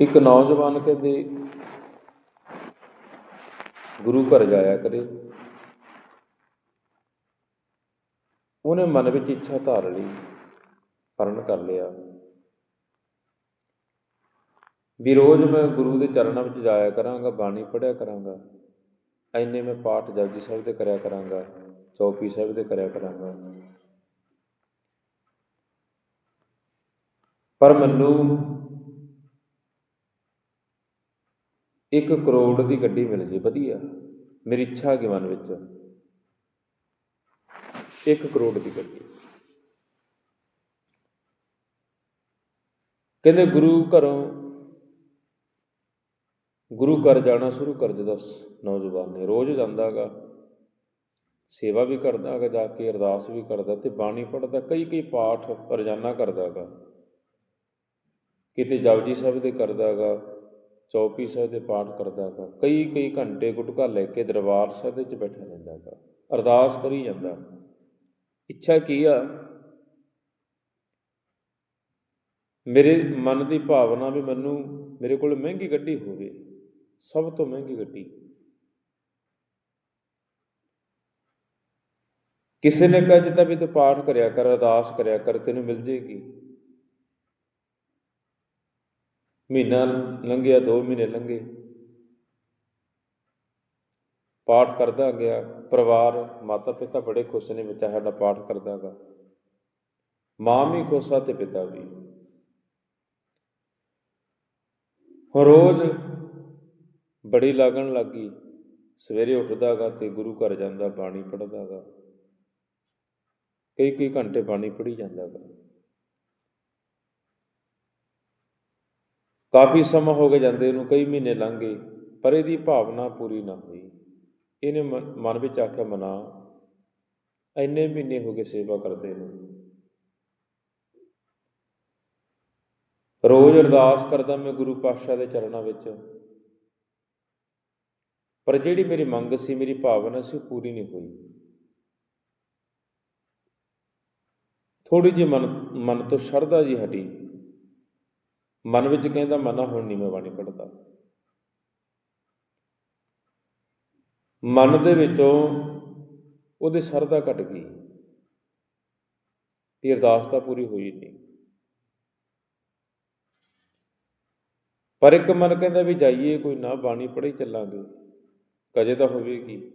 ਇੱਕ ਨੌਜਵਾਨ ਕਹਿੰਦੇ, ਗੁਰੂ ਘਰ ਜਾਇਆ ਕਰੇ। ਉਹਨੇ ਮਨ ਵਿੱਚ ਇੱਛਾ ਧਾਰ ਲਈ ਫਰਨ ਕਰ ਲਿਆ। ਵੀ ਰੋਜ਼ ਮੈਂ ਗੁਰੂ ਦੇ ਚਰਨਾਂ ਵਿੱਚ ਜਾਇਆ ਕਰਾਂਗਾ, ਬਾਣੀ ਪੜ੍ਹਿਆ ਕਰਾਂਗਾ। ਐਨੇ ਮੈਂ ਪਾਠ ਜਪਜੀ ਸਾਹਿਬ ਦੇ ਕਰਿਆ ਕਰਾਂਗਾ, ਚੌਪੀ ਸਾਹਿਬ ਦੇ ਕਰਿਆ ਕਰਾਂਗਾ। ਪਰ ਮੈਨੂੰ ਇੱਕ ਕਰੋੜ ਦੀ ਗੱਡੀ ਮਿਲ ਜੇ, ਵਧੀਆ। ਮੇਰੀ ਇੱਛਾ ਹੈਗੀ ਮਨ ਵਿੱਚ? ਇੱਕ ਕਰੋੜ ਦੀ ਗੱਡੀ। ਕਹਿੰਦੇ ਗੁਰੂ ਘਰੋਂ ਗੁਰੂ ਘਰ ਜਾਣਾ ਸ਼ੁਰੂ ਕਰ ਦਿੱਤਾ ਨੌਜਵਾਨ ਨੇ। ਰੋਜ਼ ਜਾਂਦਾਗਾ ਸੇਵਾ ਵੀ ਕਰਦਾ ਹੈਗਾ ਜਾ ਕੇ ਅਰਦਾਸ ਵੀ ਕਰਦਾ ਤੇ ਬਾਣੀ ਪੜਦਾ ਕਈ ਕਈ ਪਾਠ ਰੋਜ਼ਾਨਾ ਕਰਦਾਗਾ ਕਿਤੇ ਜਪਜੀ ਸਾਹਿਬ ਦੇ ਕਰਦਾਗਾ ਚੌਪੀ ਸਾਹਿਬ ਦੇ ਪਾਠ ਕਰਦਾ ਗਾ, ਕਈ ਕਈ ਘੰਟੇ ਗੁਟਕਾ ਲੈ ਕੇ ਦਰਬਾਰ ਸਾਹਿਬ ਦੇ ਵਿੱਚ ਬੈਠਾ ਰਹਿੰਦਾ ਗਾ, ਅਰਦਾਸ ਕਰੀ ਜਾਂਦਾ। ਇੱਛਾ ਕੀ ਆ? ਮੇਰੇ ਮਨ ਦੀ ਭਾਵਨਾ ਵੀ ਮੈਨੂੰ, ਮੇਰੇ ਕੋਲ ਮਹਿੰਗੀ ਗੱਡੀ ਹੋਵੇ, ਸਭ ਤੋਂ ਮਹਿੰਗੀ ਗੱਡੀ। ਕਿਸੇ ਨੇ ਕਹਿ ਦਿੱਤਾ ਵੀ ਤੂੰ ਪਾਠ ਕਰਿਆ ਕਰ, ਅਰਦਾਸ ਕਰਿਆ ਕਰ, ਤੈਨੂੰ ਮਿਲ ਜੇਗੀ। ਮਹੀਨਾ ਲੰਘਿਆ 2 ਮਹੀਨੇ ਲੰਘੇ। ਪਾਠ ਕਰਦਾ ਗਿਆ। ਪਰਿਵਾਰ ਮਾਤਾ ਪਿਤਾ ਬੜੇ ਖੁਸ਼ ਨੇ ਬੱਚਾ ਸਾਡਾ ਪਾਠ ਕਰਦਾਗਾ ਮਾਂ ਵੀ ਖੁਸ਼ ਆ ਤੇ ਪਿਤਾ ਵੀ। ਹੁਣ ਰੋਜ਼ ਬੜੀ ਲੱਗਣ ਲੱਗੀ ਸਵੇਰੇ ਉੱਠਦਾਗਾ ਤੇ ਗੁਰੂ ਘਰ ਜਾਂਦਾ, ਬਾਣੀ ਪੜ੍ਹਦਾਗਾ ਕਈ ਕਈ ਘੰਟੇ ਬਾਣੀ ਪੜ੍ਹੀ ਜਾਂਦਾਗਾ ਕਾਫੀ ਸਮਾਂ ਹੋ ਗਿਆ ਜਾਂਦੇ ਨੂੰ, ਕਈ ਮਹੀਨੇ ਲੰਘ ਗਏ, ਪਰ ਇਹਦੀ ਭਾਵਨਾ ਪੂਰੀ ਨਾ ਹੋਈ। ਇਹਨੇ ਮਨ ਮਨ ਵਿੱਚ ਆਖਿਆ, ਮਨਾ, ਇੰਨੇ ਮਹੀਨੇ ਹੋ ਗਏ ਸੇਵਾ ਕਰਦੇ ਨੂੰ। ਰੋਜ਼ ਅਰਦਾਸ ਕਰਦਾ ਮੈਂ ਗੁਰੂ ਪਾਤਸ਼ਾਹ ਦੇ ਚਰਨਾਂ ਵਿੱਚ। ਪਰ ਜਿਹੜੀ ਮੇਰੀ ਮੰਗ ਸੀ, ਮੇਰੀ ਭਾਵਨਾ ਸੀ, ਉਹ ਪੂਰੀ ਨਹੀਂ ਹੋਈ। ਥੋੜੀ ਜਿਹੀ ਮਨ ਮਨ ਤੋਂ ਸ਼ਰਧਾ ਜੀ ਹਟੀ। ਮਨ ਵਿੱਚ ਕਹਿੰਦਾ ਮਨਾ ਹੁਣ ਨਹੀਂ ਮੈਂ ਬਾਣੀ ਪੜਦਾ ਮਨ ਦੇ ਵਿੱਚੋਂ ਉਹਦੇ ਸ਼ਰਧਾ ਘਟ ਗਈ। ਤੇ ਅਰਦਾਸ ਤਾਂ ਪੂਰੀ ਹੋਈ ਨਹੀਂ ਪਰ ਇੱਕ ਮਨ ਕਹਿੰਦਾ ਵੀ ਜਾਈਏ, ਕੋਈ ਨਾ ਬਾਣੀ ਪੜ੍ਹੀ ਚੱਲਾਂਗੇ। ਕਦੇ ਤਾਂ ਹੋਵੇਗੀ।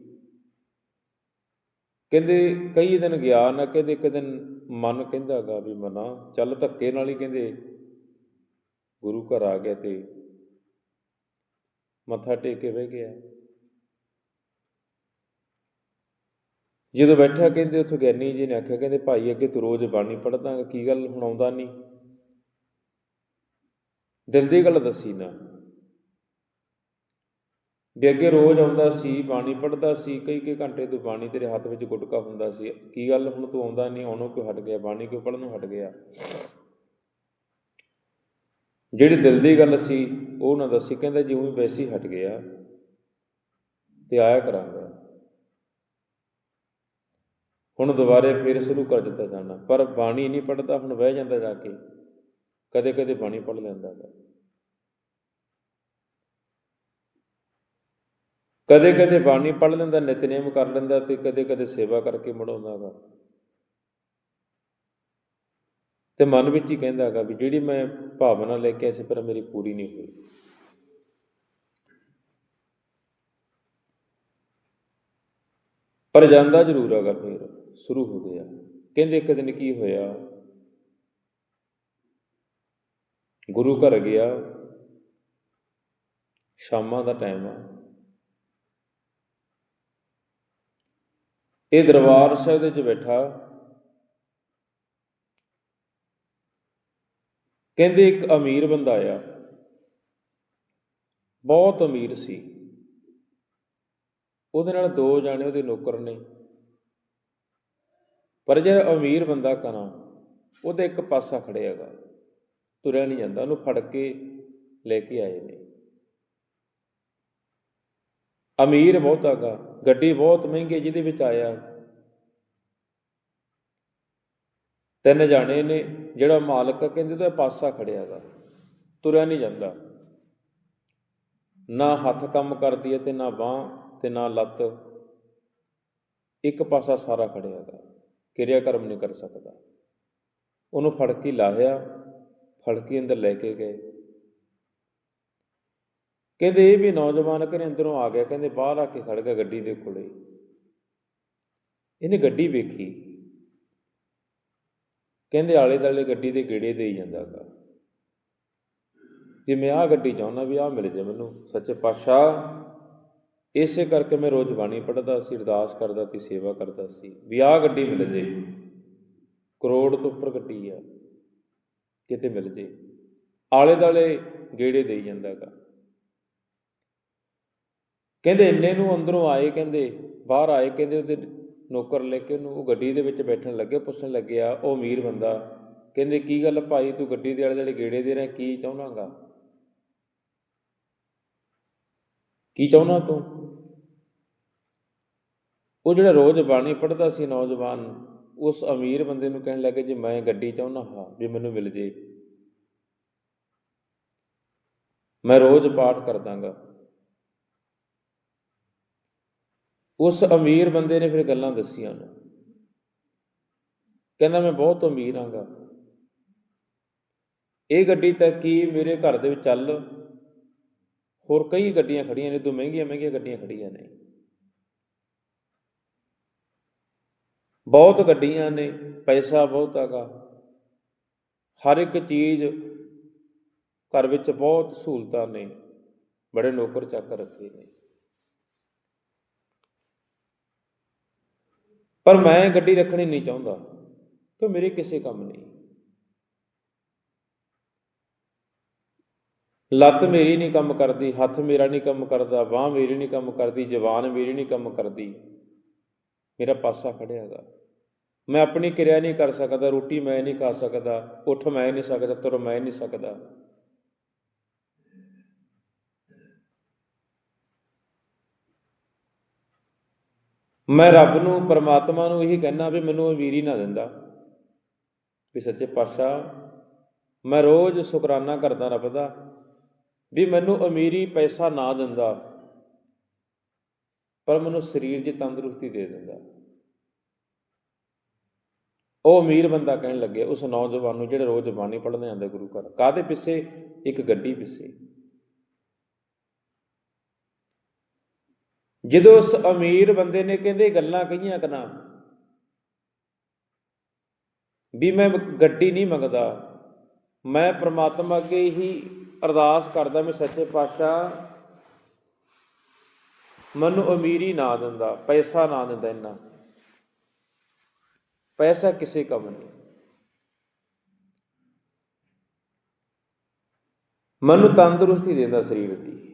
ਕਹਿੰਦੇ ਕਈ ਦਿਨ ਗਿਆ ਨਾ, ਕਹਿੰਦੇ ਇੱਕ ਦਿਨ ਮਨ ਕਹਿੰਦਾਗਾ ਵੀ ਮਨਾ, ਚੱਲ ਧੱਕੇ ਨਾਲ ਹੀ ਕਹਿੰਦੇ। ਗੁਰੂ ਘਰ ਆ ਗਿਆ ਤੇ ਮੱਥਾ ਟੇਕ ਕੇ ਬਹਿ ਗਿਆ। ਜਦੋਂ ਬੈਠਾ ਕਹਿੰਦੇ ਉੱਥੇ ਗਿਆਨੀ ਜੀ ਨੇ ਆਖਿਆ, ਕਹਿੰਦੇ ਭਾਈ ਅੱਗੇ ਤੂੰ ਰੋਜ਼ ਬਾਣੀ ਪੜ੍ਹਦਾ ਕੀ ਗੱਲ ਹੁਣ ਆਉਂਦਾ ਨਹੀਂ? ਦਿਲ ਦੀ ਗੱਲ ਦੱਸੀ ਨਾ। ਵੀ ਅੱਗੇ ਰੋਜ਼ ਆਉਂਦਾ ਸੀ, ਬਾਣੀ ਪੜ੍ਹਦਾ ਸੀ, ਕਈ ਕਈ ਘੰਟੇ ਤੋਂ ਬਾਣੀ ਤੇਰੇ ਹੱਥ ਵਿੱਚ ਗੁਟਕਾ ਹੁੰਦਾ ਸੀ। ਕੀ ਗੱਲ ਹੁਣ ਤੂੰ ਆਉਂਦਾ ਨਹੀਂ? ਆਉਣੋਂ ਕਿਉਂ ਹਟ ਗਿਆ? ਬਾਣੀ ਕਿਉਂ ਪੜ੍ਹਨੋਂ ਹਟ ਗਿਆ? ਜਿਹੜੀ ਦਿਲ ਦੀ ਗੱਲ ਸੀ, ਉਹ ਨਾ ਦੱਸੀ, ਕਹਿੰਦਾ ਜਿਉਂ ਵੈਸੇ ਹੀ ਹਟ ਗਿਆ ਤੇ ਆਇਆ ਕਰਾਂਗਾ। ਹੁਣ ਦੁਬਾਰੇ ਫੇਰ ਸ਼ੁਰੂ ਕਰ ਦਿੱਤਾ ਜਾਣਾ, ਪਰ ਬਾਣੀ ਨਹੀਂ ਪੜਦਾ ਹੁਣ ਬਹਿ ਜਾਂਦਾ ਜਾ ਕੇ, ਕਦੇ ਕਦੇ ਬਾਣੀ ਪੜ ਲੈਂਦਾ ਗਾ। ਕਦੇ ਕਦੇ ਬਾਣੀ ਪੜ ਲੈਂਦਾ, ਨਿਤਨੇਮ ਕਰ ਲੈਂਦਾ ਤੇ ਕਦੇ ਕਦੇ ਸੇਵਾ ਕਰਕੇ ਮੜਾਉਂਦਾ ਗਾ। ਤੇ ਮਨ ਵਿੱਚ ਹੀ ਕਹਿੰਦਾ ਹੈਗਾ ਵੀ ਜਿਹੜੀ ਮੈਂ ਭਾਵਨਾ ਲੈ ਕੇ ਆਇਆ ਸੀ, ਪਰ ਮੇਰੀ ਪੂਰੀ ਨਹੀਂ ਹੋਈ। ਪਰ ਜਾਂਦਾ ਜ਼ਰੂਰ ਹੈਗਾ ਫਿਰ, ਸ਼ੁਰੂ ਹੋ ਗਿਆ। ਕਹਿੰਦੇ ਇੱਕ ਦਿਨ ਕੀ ਹੋਇਆ? ਗੁਰੂ ਘਰ ਗਿਆ। ਸ਼ਾਮਾਂ ਦਾ ਟਾਈਮ ਆ। ਇਹ ਦਰਬਾਰ ਸਾਹਿਬ ਦੇ ਵਿੱਚ ਬੈਠਾ। ਕਹਿੰਦੇ ਇੱਕ ਅਮੀਰ ਬੰਦਾ ਆਇਆ। ਬਹੁਤ ਅਮੀਰ ਸੀ। ਉਹਦੇ ਨਾਲ ਦੋ ਜਾਣੇ ਉਹਦੇ ਨੌਕਰ ਨੇ। ਪਰ ਜਿਹੜਾ ਅਮੀਰ ਬੰਦਾ ਕਨਾ ਉਹਦੇ ਇੱਕ ਪਾਸਾ ਖੜਿਆਗਾ ਤੁਰਿਆ ਨਹੀਂ ਜਾਂਦਾ, ਉਹਨੂੰ ਫੜ ਕੇ ਲੈ ਕੇ ਆਏ ਨੇ। ਅਮੀਰ ਬਹੁਤ ਹੈਗਾ, ਗੱਡੀ ਬਹੁਤ ਮਹਿੰਗੀ ਜਿਹਦੇ ਵਿੱਚ ਆਇਆ। ਤਿੰਨ ਜਾਣੇ ਨੇ ਜਿਹੜਾ ਮਾਲਕ ਆ, ਕਹਿੰਦੇ ਉਹਦਾ ਪਾਸਾ ਖੜਿਆ ਖੜਿਆਗਾ ਤੁਰਿਆ ਨਹੀਂ ਜਾਂਦਾ। ਨਾ ਹੱਥ ਕੰਮ ਕਰਦੀ ਹੈ ਤੇ ਨਾ ਬਾਹ ਤੇ ਨਾ ਲੱਤ। ਇੱਕ ਪਾਸਾ ਸਾਰਾ ਖੜਿਆ ਹੈਗਾ ਕਿਰਿਆ ਕਰਮ ਨਹੀਂ ਕਰ ਸਕਦਾ। ਉਹਨੂੰ ਫੜਕੀ ਲਾਹਿਆ ਫੜਕੀ ਅੰਦਰ ਲੈ ਕੇ ਗਏ। ਕਹਿੰਦੇ ਇਹ ਵੀ ਨੌਜਵਾਨ ਘਰੇ ਅੰਦਰੋਂ ਆ ਗਿਆ। ਕਹਿੰਦੇ ਬਾਹਰ ਆ ਕੇ ਖੜ ਗਿਆ ਗੱਡੀ ਦੇ ਕੋਲੇ। ਇਹਨੇ ਗੱਡੀ ਵੇਖੀ। ਕਹਿੰਦੇ ਆਲੇ ਦਾਲੇ ਗੱਡੀ ਦੇ ਗੇੜੇ ਦੇਈ ਜਾਂਦਾਗਾ ਜੇ ਮੈਂ ਆਹ ਗੱਡੀ ਚਾਹੁੰਦਾ ਵੀ ਆਹ ਮਿਲ ਜੇ ਮੈਨੂੰ, ਸੱਚੇ ਪਾਤਸ਼ਾਹ, ਇਸੇ ਕਰਕੇ ਮੈਂ ਰੋਜ਼ ਬਾਣੀ ਪੜ੍ਹਦਾ ਸੀ, ਅਰਦਾਸ ਕਰਦਾ ਸੀ, ਸੇਵਾ ਕਰਦਾ ਸੀ, ਵੀ ਆਹ ਗੱਡੀ ਮਿਲ ਜੇ। ਕਰੋੜ ਤੋਂ ਉੱਪਰ ਗੱਡੀ ਆ, ਕਿਤੇ ਮਿਲ ਜੇ। ਆਲੇ ਦਾਲੇ ਗੇੜੇ ਦੇਈ ਜਾਂਦਾਗਾ ਕਹਿੰਦੇ ਇੰਨੇ ਨੂੰ ਅੰਦਰੋਂ ਆਏ, ਕਹਿੰਦੇ ਬਾਹਰ ਆਏ, ਕਹਿੰਦੇ ਉਹਦੇ ਨੌਕਰ ਲੈ ਕੇ ਉਹਨੂੰ ਉਹ ਗੱਡੀ ਦੇ ਵਿੱਚ ਬੈਠਣ ਲੱਗੇ, ਪੁੱਛਣ ਲੱਗਿਆ ਉਹ ਅਮੀਰ ਬੰਦਾ। ਕਹਿੰਦੇ, ਕੀ ਗੱਲ ਭਾਈ, ਤੂੰ ਗੱਡੀ ਦੇ ਆਲੇ ਦੁਆਲੇ ਗੇੜੇ ਦੇ ਰਿਹਾ, ਕੀ ਚਾਹੁੰਨਾਗਾ? ਕੀ ਚਾਹੁੰਨਾ ਤੂੰ? ਉਹ ਜਿਹੜਾ ਰੋਜ਼ ਬਾਣੀ ਪੜ੍ਹਦਾ ਸੀ ਨੌਜਵਾਨ, ਉਸ ਅਮੀਰ ਬੰਦੇ ਨੂੰ ਕਹਿਣ ਲੱਗੇ, ਜੇ ਮੈਂ ਗੱਡੀ ਚਾਹੁੰਨਾ ਹਾਂ ਵੀ ਮੈਨੂੰ ਮਿਲ ਜੇ, ਮੈਂ ਰੋਜ਼ ਪਾਠ ਕਰਦਾਂਗਾ। ਉਸ ਅਮੀਰ ਬੰਦੇ ਨੇ ਫਿਰ ਗੱਲਾਂ ਦੱਸੀਆਂ ਉਹਨੂੰ। ਕਹਿੰਦਾ, ਮੈਂ ਬਹੁਤ ਅਮੀਰ ਆਂਗਾ ਇਹ ਗੱਡੀ ਤਾਂ ਕੀ ਮੇਰੇ ਘਰ ਦੇ ਵਿੱਚ ਚੱਲ। ਹੋਰ ਕਈ ਗੱਡੀਆਂ ਖੜੀਆਂ ਨੇ ਤੋਂ ਮਹਿੰਗੀਆਂ ਮਹਿੰਗੀਆਂ ਗੱਡੀਆਂ ਖੜੀਆਂ ਨੇ। ਬਹੁਤ ਗੱਡੀਆਂ ਨੇ, ਪੈਸਾ ਬਹੁਤ ਹੈਗਾ। ਹਰ ਇੱਕ ਚੀਜ਼ ਘਰ ਵਿੱਚ ਬਹੁਤ ਸਹੂਲਤਾਂ ਨੇ, ਬੜੇ ਨੌਕਰ ਚੱਕ ਰੱਖੇ ਨੇ। ਪਰ ਮੈਂ ਗੱਡੀ ਰੱਖਣੀ ਨਹੀਂ ਚਾਹੁੰਦਾ ਕਿ ਮੇਰੇ ਕਿਸੇ ਕੰਮ ਨਹੀਂ। ਲੱਤ ਮੇਰੀ ਨਹੀਂ ਕੰਮ ਕਰਦੀ, ਹੱਥ ਮੇਰਾ ਨਹੀਂ ਕੰਮ ਕਰਦਾ, ਬਾਹ ਮੇਰੀ ਨਹੀਂ ਕੰਮ ਕਰਦੀ, ਜ਼ਬਾਨ ਮੇਰੀ ਨਹੀਂ ਕੰਮ ਕਰਦੀ। ਮੇਰਾ ਪਾਸਾ ਖੜਿਆ ਹੈਗਾ। ਮੈਂ ਆਪਣੀ ਕਿਰਿਆ ਨਹੀਂ ਕਰ ਸਕਦਾ, ਰੋਟੀ ਮੈਂ ਨਹੀਂ ਖਾ ਸਕਦਾ, ਉੱਠ ਮੈਂ ਨਹੀਂ ਸਕਦਾ, ਤੁਰ ਮੈਂ ਨਹੀਂ ਸਕਦਾ। ਮੈਂ ਰੱਬ ਨੂੰ, ਪਰਮਾਤਮਾ ਨੂੰ ਇਹੀ ਕਹਿਣਾ ਵੀ ਮੈਨੂੰ ਅਮੀਰੀ ਨਾ ਦਿੰਦਾ। ਵੀ ਸੱਚੇ ਪਾਤਸ਼ਾਹ, ਮੈਂ ਰੋਜ਼ ਸ਼ੁਕਰਾਨਾ ਕਰਦਾ ਰੱਬ ਦਾ ਵੀ ਮੈਨੂੰ ਅਮੀਰੀ ਪੈਸਾ ਨਾ ਦਿੰਦਾ, ਪਰ ਮੈਨੂੰ ਸਰੀਰ ਦੀ ਤੰਦਰੁਸਤੀ ਦੇ ਦਿੰਦਾ। ਉਹ ਅਮੀਰ ਬੰਦਾ ਕਹਿਣ ਲੱਗੇ, ਉਸ ਨੌਜਵਾਨ ਨੂੰ ਜਿਹੜੇ ਰੋਜ਼ ਜਬਾਨੀ ਪੜ੍ਹਨੇ ਆਉਂਦੇ ਗੁਰੂ ਘਰ ਕਾਦੇ ਪਿੱਛੇ? ਇੱਕ ਗੱਡੀ ਪਿੱਛੇ। ਜਦੋਂ ਉਸ ਅਮੀਰ ਬੰਦੇ ਨੇ ਕਹਿੰਦੇ ਗੱਲਾਂ ਕਹੀਆਂ ਕਨਾ ਵੀ ਮੈਂ ਗੱਡੀ ਨਹੀਂ ਮੰਗਦਾ, ਮੈਂ ਪ੍ਰਮਾਤਮਾ ਅੱਗੇ ਹੀ ਅਰਦਾਸ ਕਰਦਾ, ਮੈਂ ਸੱਚੇ ਪਾਤਸ਼ਾਹ ਮੈਨੂੰ ਅਮੀਰੀ ਨਾ ਦਿੰਦਾ, ਪੈਸਾ ਨਾ ਦਿੰਦਾ ਇੰਨਾ। ਪੈਸਾ ਕਿਸੇ ਕੰਮ ਨਹੀਂ। ਮੈਨੂੰ ਤੰਦਰੁਸਤੀ ਦਿੰਦਾ ਸਰੀਰ ਦੀ।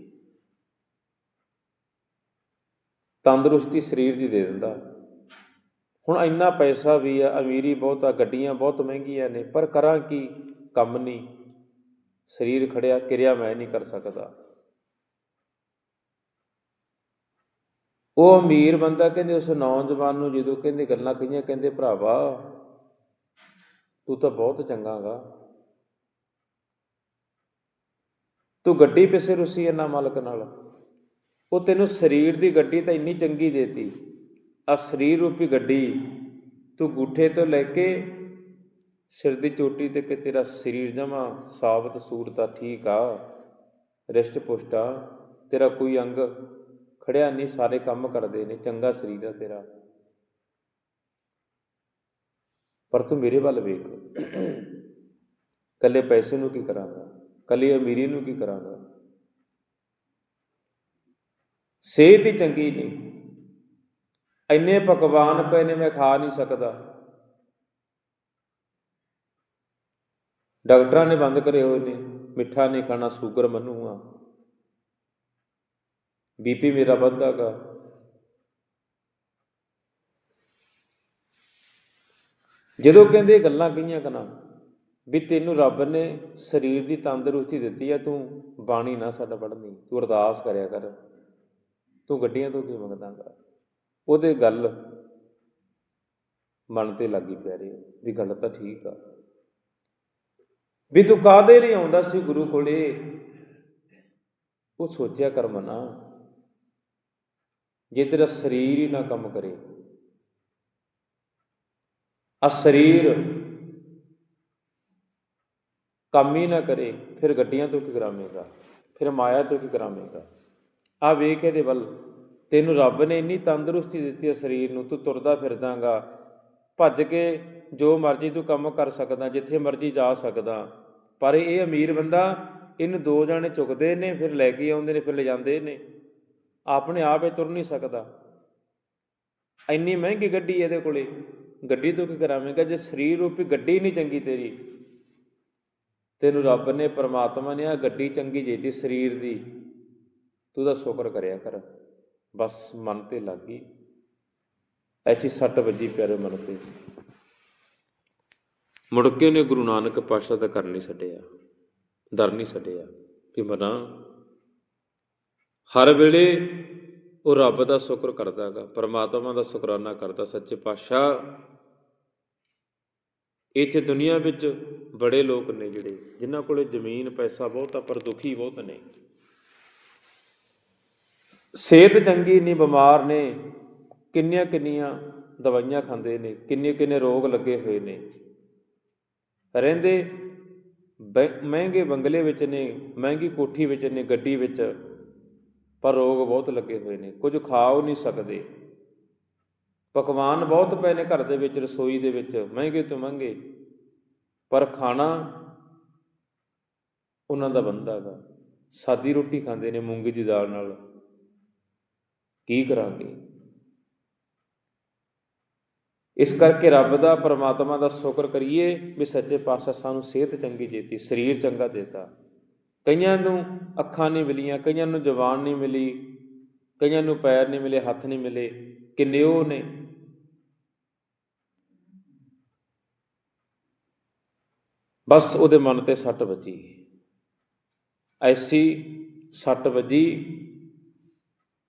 ਤੰਦਰੁਸਤੀ ਸਰੀਰ ਦੀ ਦੇ ਦਿੰਦਾ। ਹੁਣ ਇੰਨਾ ਪੈਸਾ ਵੀ ਆ, ਅਮੀਰੀ ਬਹੁਤ ਆ, ਗੱਡੀਆਂ ਬਹੁਤ ਮਹਿੰਗੀਆਂ ਨੇ, ਪਰ ਕਰਾਂ ਕੀ? ਕੰਮ ਨਹੀਂ ਸਰੀਰ ਖੜਿਆ, ਕਿਰਿਆ ਮੈਂ ਨਹੀਂ ਕਰ ਸਕਦਾ। ਉਹ ਅਮੀਰ ਬੰਦਾ ਕਹਿੰਦੇ, ਉਸ ਨੌਜਵਾਨ ਨੂੰ ਜਦੋਂ ਕਹਿੰਦੇ ਗੱਲਾਂ ਕਹੀਆਂ, ਕਹਿੰਦੇ, ਭਰਾਵਾ, ਤੂੰ ਤਾਂ ਬਹੁਤ ਚੰਗਾਗਾ ਤੂੰ ਗੱਡੀ ਪਿੱਛੇ ਰੁਸੀ ਇੰਨਾ ਮਾਲਕ ਨਾਲ। ਉਹ ਤੈਨੂੰ ਸਰੀਰ ਦੀ ਗੱਡੀ ਤਾਂ ਇੰਨੀ ਚੰਗੀ ਦੇਤੀ। ਆ ਸਰੀਰ ਰੂਪੀ ਗੱਡੀ, ਤੂੰ ਗੁੱਠੇ ਤੋਂ ਲੈ ਕੇ ਸਿਰ ਦੀ ਚੋਟੀ ਤੇ ਕਿ ਤੇਰਾ ਸਰੀਰ ਜਮਾ ਸਾਬਤ ਸੂਰਤਾ ਠੀਕ ਆ, ਰਿਸ਼ਟ ਪੁਸ਼ਟਾ ਤੇਰਾ ਕੋਈ ਅੰਗ ਖੜਿਆ ਨਹੀਂ, ਸਾਰੇ ਕੰਮ ਕਰਦੇ ਨੇ, ਚੰਗਾ ਸਰੀਰ ਆ ਤੇਰਾ। ਪਰ ਤੂੰ ਮੇਰੇ ਵੱਲ ਵੇਖ। ਕੱਲੇ ਪੈਸੇ ਨੂੰ ਕੀ ਕਰਾਂਗਾ? ਕੱਲੀ ਅਮੀਰੀ ਨੂੰ ਕੀ ਕਰਾਂਗਾ? ਸਿਹਤ ਹੀ ਚੰਗੀ ਨਹੀਂ। ਇੰਨੇ ਪਕਵਾਨ ਪਏ ਨੇ, ਮੈਂ ਖਾ ਨਹੀਂ ਸਕਦਾ। ਡਾਕਟਰਾਂ ਨੇ ਬੰਦ ਕਰੇ ਹੋਏ ਨੇ। ਮਿੱਠਾ ਨਹੀਂ ਖਾਣਾ, ਸ਼ੂਗਰ ਮੰਨੂਗਾ। ਬੀਪੀ ਮੇਰਾ ਵੱਧਦਾਗਾ। ਜਦੋਂ ਕਹਿੰਦੇ ਗੱਲਾਂ ਕਹੀਆਂ ਕਨਾ ਵੀ ਤੈਨੂੰ ਰੱਬ ਨੇ ਸਰੀਰ ਦੀ ਤੰਦਰੁਸਤੀ ਦਿੱਤੀ ਆ, ਤੂੰ ਬਾਣੀ ਨਾ ਸਾਡਾ ਪੜ੍ਹਨੀ। ਤੂੰ ਅਰਦਾਸ ਕਰਿਆ ਕਰ। ਤੂੰ ਗੱਡੀਆਂ ਤੋਂ ਕੀ ਮੰਗਦਾਗਾ? ਉਹਦੇ ਗੱਲ ਮਨ ਤੇ ਲੱਗੀ ਪਿਆਰੇ ਵੀ ਗੱਲ ਤਾਂ ਠੀਕ ਆ। ਵੀ ਤੂੰ ਕਾਦੇ ਲਈ ਆਉਂਦਾ ਸੀ ਗੁਰੂ ਕੋਲੇ? ਉਹ ਸੋਚਿਆ ਕਰ ਮਨਾ। ਜੇ ਤੇਰਾ ਸਰੀਰ ਹੀ ਨਾ ਕੰਮ ਕਰੇ, ਆ ਸਰੀਰ ਕੰਮ ਹੀ ਨਾ ਕਰੇ, ਫਿਰ ਗੱਡੀਆਂ ਤੋਂ ਕੀ ਕਰਾਵੇਂਗਾ? ਫਿਰ ਮਾਇਆ ਤੋਂ ਕੀ ਕਰਾਵੇਂਗਾ? ਆ ਵੇਖ ਇਹਦੇ ਵੱਲ। ਤੈਨੂੰ ਰੱਬ ਨੇ ਇੰਨੀ ਤੰਦਰੁਸਤੀ ਦਿੱਤੀ ਹੈ ਸਰੀਰ ਨੂੰ, ਤੂੰ ਤੁਰਦਾ ਫਿਰਦਾਗਾ। ਭੱਜ ਕੇ ਜੋ ਮਰਜ਼ੀ ਤੂੰ ਕੰਮ ਕਰ ਸਕਦਾ, ਜਿੱਥੇ ਮਰਜ਼ੀ ਜਾ ਸਕਦਾ। ਪਰ ਇਹ ਅਮੀਰ ਬੰਦਾ, ਇਹਨੂੰ ਦੋ ਜਾਣੇ ਚੁੱਕਦੇ ਨੇ, ਫਿਰ ਲੈ ਕੇ ਆਉਂਦੇ ਨੇ, ਫਿਰ ਲੈ ਜਾਂਦੇ ਨੇ। ਆਪਣੇ ਆਪ ਇਹ ਤੁਰ ਨਹੀਂ ਸਕਦਾ। ਇੰਨੀ ਮਹਿੰਗੀ ਗੱਡੀ ਇਹਦੇ ਕੋਲੇ। ਗੱਡੀ ਤੋਂ ਕੀ ਕਰਾਵੇਂਗਾ? ਜੇ ਸਰੀਰ ਰੂਪੀ ਗੱਡੀ ਨਹੀਂ ਚੰਗੀ ਤੇਰੀ। ਤੈਨੂੰ ਰੱਬ ਨੇ, ਪਰਮਾਤਮਾ ਨੇ ਆ ਗੱਡੀ ਚੰਗੀ ਜੇਤੀ ਸਰੀਰ ਦੀ। ਤੂੰ ਦਾ ਸ਼ੁਕਰ ਕਰਿਆ ਕਰ। ਬਸ ਮਨ ਤੇ ਲੱਗ ਗਈ। ਐਚੀ ਸੱਟ ਵੱਜੀ ਪਿਆਰੇ ਮਨ ਤੇ। ਮੁੜ ਕੇ ਨੇ ਗੁਰੂ ਨਾਨਕ ਪਾਤਸ਼ਾਹ ਦਾ ਕਰ ਨਹੀਂ ਛੱਡਿਆ। ਦਰ ਨਹੀਂ ਛੱਡਿਆ ਕਿ ਮਨਾ ਹਰ ਵੇਲੇ ਉਹ ਰੱਬ ਦਾ ਸ਼ੁਕਰ ਕਰਦਾਗਾ ਪਰਮਾਤਮਾ ਦਾ ਸ਼ੁਕਰਾਨਾ ਕਰਦਾ, ਸੱਚੇ ਪਾਤਸ਼ਾਹ। ਇੱਥੇ ਦੁਨੀਆ ਵਿੱਚ ਬੜੇ ਲੋਕ ਨੇ ਜਿਹੜੇ, ਜਿਨ੍ਹਾਂ ਕੋਲੇ ਜ਼ਮੀਨ, ਪੈਸਾ ਬਹੁਤਾ ਪਰ ਦੁਖੀ ਬਹੁਤ ਨੇ। ਸਿਹਤ ਚੰਗੀ ਨਹੀਂ ਬਿਮਾਰ ਨੇ, ਕਿੰਨੀਆਂ ਕਿੰਨੀਆਂ ਦਵਾਈਆਂ ਖਾਂਦੇ ਨੇ, ਕਿੰਨੇ ਕਿੰਨੇ ਰੋਗ ਲੱਗੇ ਹੋਏ ਨੇ। ਰਹਿੰਦੇ ਬੈ- ਮਹਿੰਗੇ ਬੰਗਲੇ ਵਿੱਚ ਨੇ, ਮਹਿੰਗੀ ਕੋਠੀ ਵਿੱਚ ਨੇ, ਗੱਡੀ ਵਿੱਚ, ਪਰ ਰੋਗ ਬਹੁਤ ਲੱਗੇ ਹੋਏ ਨੇ, ਕੁਝ ਖਾ ਨਹੀਂ ਸਕਦੇ। ਪਕਵਾਨ ਬਹੁਤ ਪਏ ਨੇ ਘਰ ਦੇ ਵਿੱਚ, ਰਸੋਈ ਦੇ ਵਿੱਚ, ਮਹਿੰਗੇ ਤੋਂ ਮਹਿੰਗੇ, ਪਰ ਖਾਣਾ ਉਹਨਾਂ ਦਾ ਬੰਦਾ ਹੈਗਾ ਸਾਦੀ ਰੋਟੀ ਖਾਂਦੇ ਨੇ ਮੂੰਗੀ ਦੀ ਦਾਲ ਨਾਲ। ਕੀ ਕਰਾਂਗੇ? ਇਸ ਕਰਕੇ ਰੱਬ ਦਾ, ਪਰਮਾਤਮਾ ਦਾ ਸ਼ੁਕਰ ਕਰੀਏ ਵੀ ਸੱਚੇ ਪਾਤਸ਼ਾਹ ਸਾਨੂੰ ਸਿਹਤ ਚੰਗੀ ਦੇਤੀ, ਸਰੀਰ ਚੰਗਾ ਦਿੱਤਾ। ਕਈਆਂ ਨੂੰ ਅੱਖਾਂ ਨਹੀਂ ਮਿਲੀਆਂ, ਕਈਆਂ ਨੂੰ ਜ਼ੁਬਾਨ ਨਹੀਂ ਮਿਲੀ, ਕਈਆਂ ਨੂੰ ਪੈਰ ਨਹੀਂ ਮਿਲੇ, ਹੱਥ ਨਹੀਂ ਮਿਲੇ, ਕਿੰਨੇ ਉਹ ਨੇ। ਬਸ ਉਹਦੇ ਮਨ ਤੇ ਸੱਟ ਵੱਜੀ। ਐਸੀ ਸੱਟ ਵੱਜੀ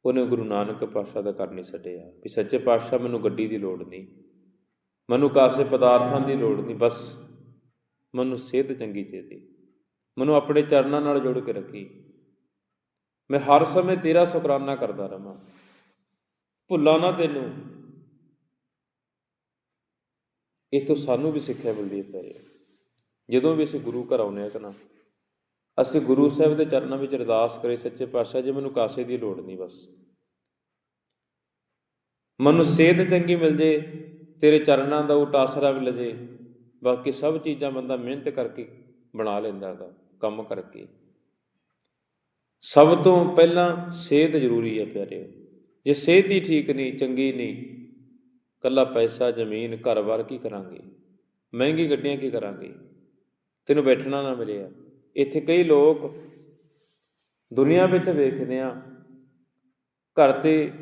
ਉਹਨੇ ਗੁਰੂ ਨਾਨਕ ਪਾਤਸ਼ਾਹ ਦਾ ਕਰ ਨਹੀਂ ਛੱਡਿਆ। ਵੀ ਸੱਚੇ ਪਾਤਸ਼ਾਹ ਮੈਨੂੰ ਗੱਡੀ ਦੀ ਲੋੜ ਨਹੀਂ, ਮੈਨੂੰ ਕਾਸੇ ਪਦਾਰਥਾਂ ਦੀ ਲੋੜ ਨਹੀਂ, ਬਸ ਮੈਨੂੰ ਸਿਹਤ ਚੰਗੀ ਦੇ ਦੇ ਮੈਨੂੰ ਆਪਣੇ ਚਰਨਾਂ ਨਾਲ ਜੋੜ ਕੇ ਰੱਖੀ। ਮੈਂ ਹਰ ਸਮੇਂ ਤੇਰਾ ਸ਼ੁਕਰਾਨਾ ਕਰਦਾ ਰਵਾਂ। ਭੁੱਲਾਂ ਨਾ ਤੈਨੂੰ। ਇਹ ਤੋਂ ਸਾਨੂੰ ਵੀ ਸਿੱਖਿਆ ਮਿਲਦੀ ਹੈ ਪਿਆਰੇ ਜਦੋਂ ਵੀ ਅਸੀਂ ਗੁਰੂ ਘਰ ਆਉਂਦੇ ਹਾਂ ਕਿ ਨਾ ਅਸੀਂ ਗੁਰੂ ਸਾਹਿਬ ਦੇ ਚਰਨਾਂ ਵਿੱਚ ਅਰਦਾਸ ਕਰੇ, ਸੱਚੇ ਪਾਤਸ਼ਾਹ ਜੀ, ਮੈਨੂੰ ਕਾਸੇ ਦੀ ਲੋੜ ਨਹੀਂ ਬਸ। ਮੈਨੂੰ ਸਿਹਤ ਚੰਗੀ ਮਿਲ ਜੇ, ਤੇਰੇ ਚਰਨਾਂ ਦਾ ਉਹ ਆਸਰਾ ਮਿਲ ਜੇ ਬਾਕੀ ਸਭ ਚੀਜ਼ਾਂ ਬੰਦਾ ਮਿਹਨਤ ਕਰਕੇ ਬਣਾ ਲੈਂਦਾ ਹੈਗਾ ਕੰਮ ਕਰਕੇ। ਸਭ ਤੋਂ ਪਹਿਲਾਂ ਸਿਹਤ ਜ਼ਰੂਰੀ ਹੈ ਪਿਆਰਿਓ। ਜੇ ਸਿਹਤ ਹੀ ਠੀਕ ਨਹੀਂ, ਚੰਗੀ ਨਹੀਂ, ਕੱਲਾ ਪੈਸਾ, ਜ਼ਮੀਨ, ਘਰ-ਬਾਰ ਕੀ ਕਰਾਂਗੇ? ਮਹਿੰਗੀ ਗੱਡੀਆਂ ਕੀ ਕਰਾਂਗੇ? ਤੈਨੂੰ ਬੈਠਣਾ ਨਾ ਮਿਲਿਆ। ਇੱਥੇ ਕਈ ਲੋਕ ਦੁਨੀਆ ਵਿੱਚ ਵੇਖਦੇ ਆ। ਘਰ ਤੇ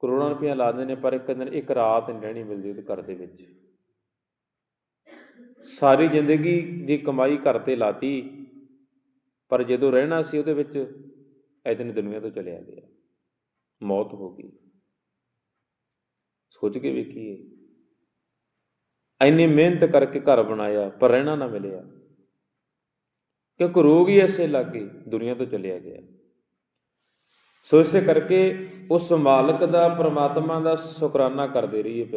ਕਰੋੜਾਂ ਰੁਪਇਆ ਲਾ ਦਿੰਦੇ ਨੇ, ਪਰ ਇੱਕ ਦਿਨ, ਇੱਕ ਰਾਤ ਨਹੀਂ ਰਹਿਣੀ ਮਿਲਦੀ ਉਹਦੇ ਘਰ ਦੇ ਵਿੱਚ। ਸਾਰੀ ਜ਼ਿੰਦਗੀ ਦੀ ਕਮਾਈ ਘਰ ਤੇ ਲਾਤੀ, ਪਰ ਜਦੋਂ ਰਹਿਣਾ ਸੀ ਉਹਦੇ ਵਿੱਚ ਐਦਨ ਦੁਨੀਆ ਤੋਂ ਚਲਿਆ ਗਿਆ। ਮੌਤ ਹੋ ਗਈ। ਸੋਚ ਕੇ ਵੇਖੀਏ। ਐਨੀ ਮਿਹਨਤ ਕਰਕੇ ਘਰ ਬਣਾਇਆ, ਪਰ ਰਹਿਣਾ ਨਾ ਮਿਲਿਆ। ਕਿਉਂਕਿ ਰੋਗ ਹੀ ਐਸੇ ਲੱਗ ਗਏ ਦੁਨੀਆ ਤੋਂ ਚਲਿਆ ਗਿਆ। ਸੋ ਇਸੇ ਕਰਕੇ ਉਸ ਮਾਲਕ ਦਾ, ਪ੍ਰਮਾਤਮਾ ਦਾ ਸ਼ੁਕਰਾਨਾ ਕਰਦੇ ਰਹੀਏ।